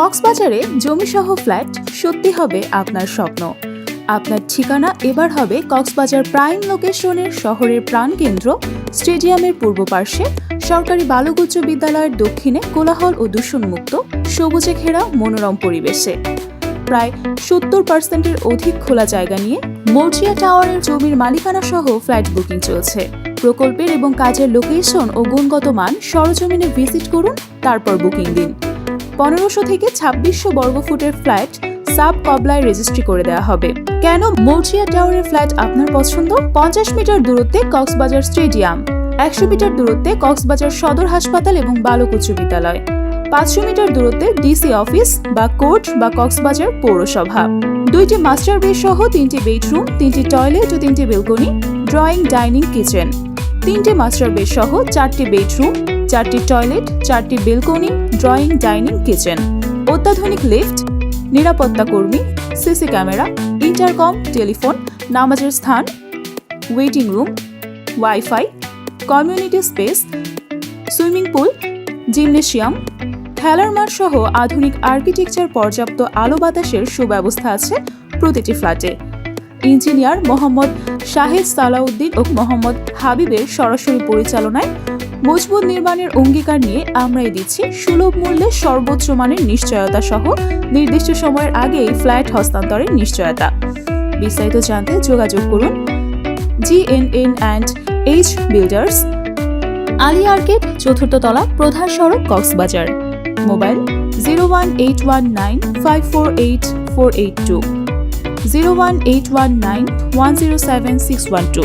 কক্সবাজারে জমিসহ ফ্ল্যাট সত্যি হবে আপনার স্বপ্ন। আপনার ঠিকানা এবার হবে কক্সবাজার প্রাইম লোকেশনের শহরের প্রাণকেন্দ্র স্টেডিয়ামের পূর্ব পার্শ্বে সরকারি বালক উচ্চ বিদ্যালয়ের দক্ষিণে কোলাহল ও দূষণমুক্ত সবুজে ঘেরা মনোরম পরিবেশে। প্রায় সত্তর পার্সেন্টের অধিক খোলা জায়গা নিয়ে মর্জিয়া টাওয়ারের জমির মালিকানা সহ ফ্ল্যাট বুকিং চলছে। প্রকল্পের এবং কাজের লোকেশন ও গুণগত মান সরজমিনে ভিজিট করুন, তারপর বুকিং দিন। পনেরোশো থেকে ছাব্বিশশো বর্গফুটের ফ্ল্যাট সাব কবলায় রেজিস্ট্রি করে দেওয়া হবে। কেন মর্জিয়া টাওয়ারের ফ্ল্যাট আপনার পছন্দ? পঞ্চাশ মিটার দূরত্বে কক্সবাজার স্টেডিয়াম, একশো মিটার দূরত্বে কক্সবাজার সদর হাসপাতাল এবং বালক উচ্চ বিদ্যালয়, পাঁচশো মিটার দূরত্বে ডিসি অফিস বা কোর্ট বা কক্সবাজার পৌরসভা। দুইটি মাস্টার বেড সহ তিনটি বেডরুম, তিনটি টয়লেট ও তিনটি বেলকনি, ড্রয়িং, ডাইনিং, কিচেন। তিনটি মাস্টার বেড সহ চারটি বেডরুম চারটি টয়লেট, চারটি বেলকনি, ড্রয়িং, ডাইনিং, কিচেন। অত্যাধুনিক লিফট, নিরাপত্তা কর্মী, সিসি ক্যামেরা, ইন্টারকম, টেলিফোন, নামাজের স্থান, waiting room, wifi, community space, swimming pool, gymnasium খেলার মাঠ সহ আধুনিক আর্কিটেকচার পর্যাপ্ত আলো বাতাসের সুব্যবস্থা আছে প্রতিটি ফ্ল্যাটে। ইঞ্জিনিয়ার মোহাম্মদ শাহেদ সালাউদ্দিন ও মোহাম্মদ হাবিবের সরাসরি পরিচালনায় মজবুত নির্মাণের অঙ্গীকার নিয়ে আমরাই দিচ্ছি সুলভ মূল্যে সর্বোচ্চ মানের নিশ্চয়তা সহ নির্দিষ্ট সময়ের আগেই ফ্ল্যাট হস্তান্তরের নিশ্চয়তা। বিস্তারিত জানতে যোগাযোগ করুন GNN and H builders Ali arcade চতুর্থ তলা, প্রধান সড়ক, Cox's Bazar. Mobile zero one eight one nine five four eight four eight two. Zero one eight one nine one zero seven six one two